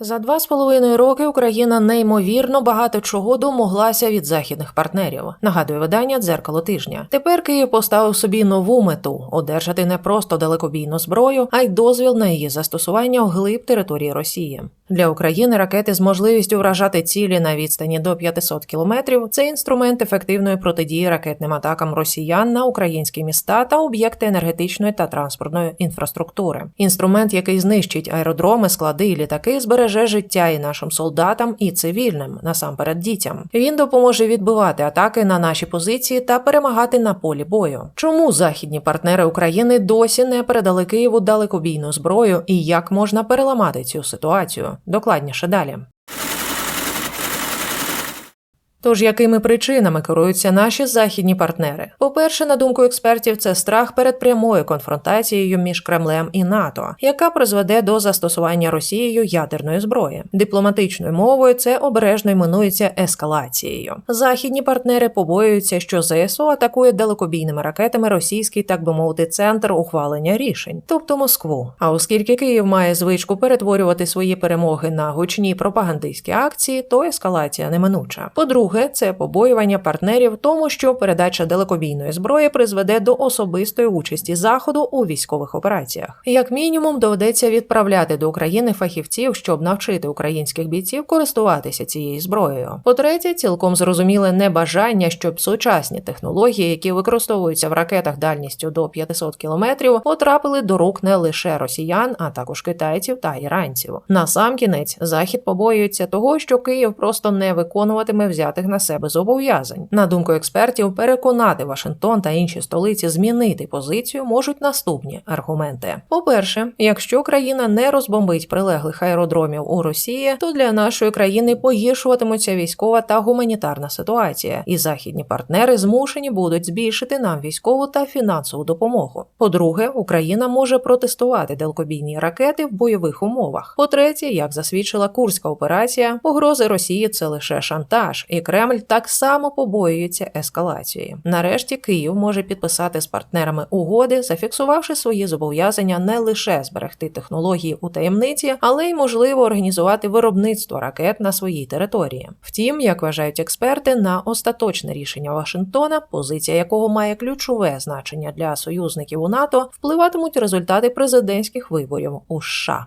За два з половиною роки Україна неймовірно багато чого домоглася від західних партнерів. Нагадує видання дзеркало тижня. Тепер Київ поставив собі нову мету одержати не просто далекобійну зброю, а й дозвіл на її застосування вглиб території Росії. Для України ракети з можливістю вражати цілі на відстані до 500 кілометрів це інструмент ефективної протидії ракетним атакам росіян на українські міста та об'єкти енергетичної та транспортної інфраструктури. Інструмент, який знищить аеродроми, склади і літаки, збереже життя і нашим солдатам, і цивільним, насамперед дітям. Він допоможе відбивати атаки на наші позиції та перемагати на полі бою. Чому західні партнери України досі не передали Києву далекобійну зброю і як можна переламати цю ситуацію? Докладніше далі. Тож якими причинами керуються наші західні партнери? По-перше, на думку експертів, це страх перед прямою конфронтацією між Кремлем і НАТО, яка призведе до застосування Росією ядерної зброї. Дипломатичною мовою це обережно іменується ескалацією. Західні партнери побоюються, що ЗСУ атакує далекобійними ракетами російський, так би мовити, центр ухвалення рішень, тобто Москву. А оскільки Київ має звичку перетворювати свої перемоги на гучні пропагандистські акції, то ескалація неминуча. По-друге, це побоювання партнерів тому, що передача далекобійної зброї призведе до особистої участі заходу у військових операціях. Як мінімум, доведеться відправляти до України фахівців, щоб навчити українських бійців користуватися цією зброєю. По-третє, цілком зрозуміле небажання, щоб сучасні технології, які використовуються в ракетах дальністю до 500 кілометрів, потрапили до рук не лише росіян, а також китайців та іранців. Насамкінець захід побоюється того, що Київ просто не виконуватиме взятих на себе зобов'язань. На думку експертів, переконати Вашингтон та інші столиці змінити позицію можуть наступні аргументи: по-перше, якщо країна не розбомбить прилеглих аеродромів у Росії, то для нашої країни погіршуватимуться військова та гуманітарна ситуація, і західні партнери змушені будуть збільшити нам військову та фінансову допомогу. По-друге, Україна може протестувати далекобійні ракети в бойових умовах. По-третє, як засвідчила курська операція, погрози Росії це лише шантаж, і Кремль так само побоюється ескалації. Нарешті Київ може підписати з партнерами угоди, зафіксувавши свої зобов'язання не лише зберегти технології у таємниці, але й можливо організувати виробництво ракет на своїй території. Втім, як вважають експерти, на остаточне рішення Вашингтона, позиція якого має ключове значення для союзників у НАТО, впливатимуть результати президентських виборів у США.